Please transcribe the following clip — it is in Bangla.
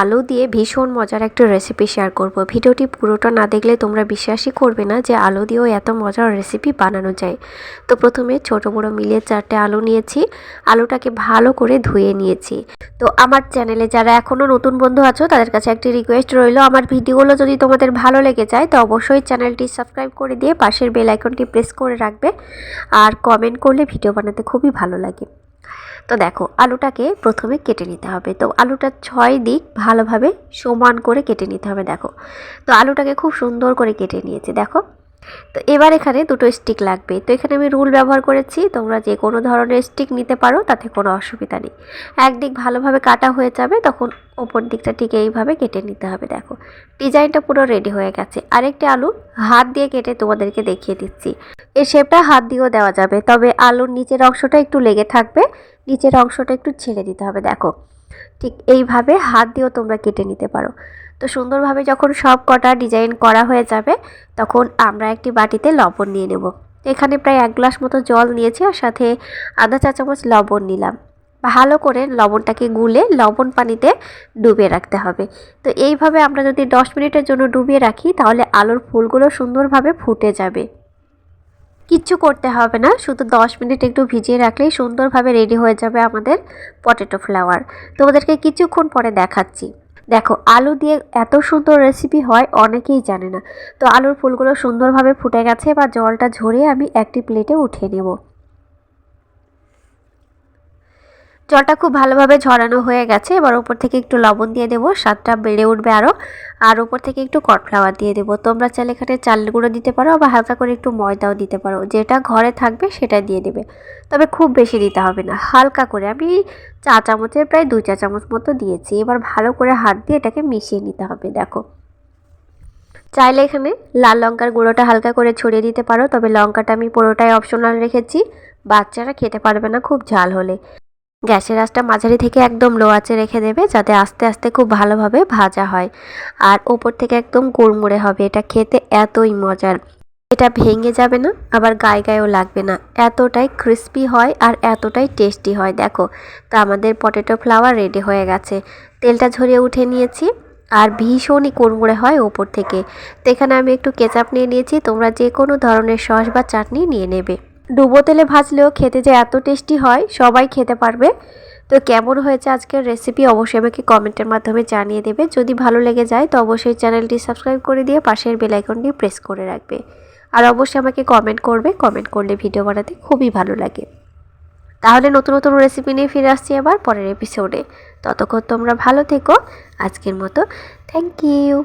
আলু দিয়ে ভীষণ মজার একটা রেসিপি শেয়ার করব। ভিডিওটি পুরোটা না দেখলে তোমরা বিশ্বাসই করবে না যে আলু দিয়েও এত মজার রেসিপি বানানো যায়। তো প্রথমে ছোট বড় মিলিয়ে চারটে আলু নিয়েছি, আলুটাকে ভালো করে ধুয়ে নিয়েছি। তো আমার চ্যানেলে যারা এখনও নতুন বন্ধু আছো, তাদের কাছে একটি রিকোয়েস্ট রইল, আমার ভিডিওগুলো যদি তোমাদের ভালো লেগে যায়, তো অবশ্যই চ্যানেলটি সাবস্ক্রাইব করে দিয়ে পাশের বেল আইকনটি প্রেস করে রাখবে। আর কমেন্ট করলে ভিডিও বানাতে খুবই ভালো লাগে। তো দেখো, আলুটাকে প্রথমে কেটে নিতে হবে। তো আলুটা ছয় দিক ভালোভাবে সমান করে কেটে নিতে হবে, দেখো। তো আলুটাকে খুব সুন্দর করে কেটে নিয়েছে, দেখো। তো এবার এখানে দুটো স্টিক লাগবে। তো এখানে আমি রুল ব্যবহার করেছি, তোমরা যে কোনো ধরনের স্টিক নিতে পারো, তাতে কোনো অসুবিধা নেই। একদিক ভালোভাবে কাটা হয়ে যাবে, তখন ওপর দিকটা ঠিক এইভাবে কেটে নিতে হবে, দেখো। ডিজাইনটা পুরো রেডি হয়ে গেছে। আরেকটি আলু হাত দিয়ে কেটে তোমাদেরকে দেখিয়ে দিচ্ছি। এই শেপটা হাত দিয়েও দেওয়া যাবে, তবে আলুর নিচের অংশটা একটু লেগে থাকবে, নিচের অংশটা একটু ছেড়ে দিতে হবে, দেখো। ঠিক এইভাবে হাত দিয়েও তোমরা কেটে নিতে পারো। তো সুন্দরভাবে যখন সব কটা ডিজাইন করা হয়ে যাবে, তখন আমরা একটি বাটিতে লবণ নিয়ে নেব। এখানে প্রায় এক গ্লাস মতো জল নিয়েছি আর সাথে আধা চা চামচ লবণ নিলাম। ভালো করে লবণটাকে গুলে লবণ পানিতে ডুবিয়ে রাখতে হবে। তো এইভাবে আমরা যদি দশ মিনিটের জন্য ডুবিয়ে রাখি, তাহলে আলুর ফুলগুলো সুন্দরভাবে ফুটে যাবে। কিচ্ছু করতে হবে না, শুধু দশ মিনিট একটু ভিজিয়ে রাখলেই সুন্দরভাবে রেডি হয়ে যাবে আমাদের পটেটো ফ্লাওয়ার তোমাদেরকে কিছুক্ষণ পরে দেখাচ্ছি। দেখো, আলু দিয়ে এত সুন্দর রেসিপি হয়, অনেকেই জানে না। তো আলুর ফুলগুলো সুন্দরভাবে ফুটে গেছে বা জলটা ঝরিয়ে আমি একটি প্লেটে উঠিয়ে নেব। জলটা খুব ভালোভাবে ঝরানো হয়ে গেছে। এবার উপর থেকে একটু লবণ দিয়ে দেবো, স্বাদটা বেড়ে উঠবে আরও আর উপর থেকে একটু কর্নফ্লাওয়ার দিয়ে দেবো। তোমরা চাইলে এখানে চাল গুঁড়ো দিতে পারো বা হালকা করে একটু ময়দাও দিতে পারো। যেটা ঘরে থাকবে সেটা দিয়ে দেবে। তবে খুব বেশি দিতে হবে না, হালকা করে। আমি চা চামচের প্রায় দুই চা চামচ মতো দিয়েছি। এবার ভালো করে হাত দিয়ে এটাকে মিশিয়ে নিতে হবে, দেখো। চাইলে এখানে লাল লঙ্কার গুঁড়োটা হালকা করে ছড়িয়ে দিতে পারো। তবে লঙ্কাটা আমি পুরোটাই অপশনাল রেখেছি। বাচ্চারা খেতে পারবে না, খুব ঝাল হলে। গ্যাসের আঁচটা মাঝারি থেকে একদম লো আঁচে রেখে দেবে যাতে আস্তে আস্তে খুব ভালোভাবে ভাজা হয়। আর ওপর থেকে একদম কুড়মুড়ে হবে। এটা খেতে এতই মজার। এটা ভেঙে যাবে না, আবার গায়ে গায়েও লাগবে না। এতটাই ক্রিস্পি হয় আর এতটাই টেস্টি হয়। দেখো, তো আমাদের পটেটো ফ্লাওয়ার রেডি হয়ে গেছে। তেলটা ঝরিয়ে উঠে নিয়েছি আর ভীষণই কুড়মুড়ে হয় ওপর থেকে। তো এখানে আমি একটু কেচাপ নিয়ে নিয়েছি। তোমরা যে কোনো ধরনের সস বা চাটনি নিয়ে নেবে। ডুবো তেলে ভাজলেও খেতে যে এত টেস্টি হয়, সবাই খেতে পারবে। তো কেমন হয়েছে আজকের রেসিপি অবশ্যই আমাকে কমেন্টের মাধ্যমে জানিয়ে দেবে। যদি ভালো লেগে যায়, তো অবশ্যই চ্যানেলটি সাবস্ক্রাইব করে দিয়ে পাশের বেল আইকনটি প্রেস করে রাখবে। আর অবশ্যই আমাকে কমেন্ট করবে কমেন্ট করলে ভিডিও বানাতে খুবই ভালো লাগে। তাহলে নতুন নতুন রেসিপি নিয়ে ফিরে আসছি আবার পরের এপিসোডে ততক্ষণ তোমরা ভালো থেকো। আজকের মতো থ্যাংক ইউ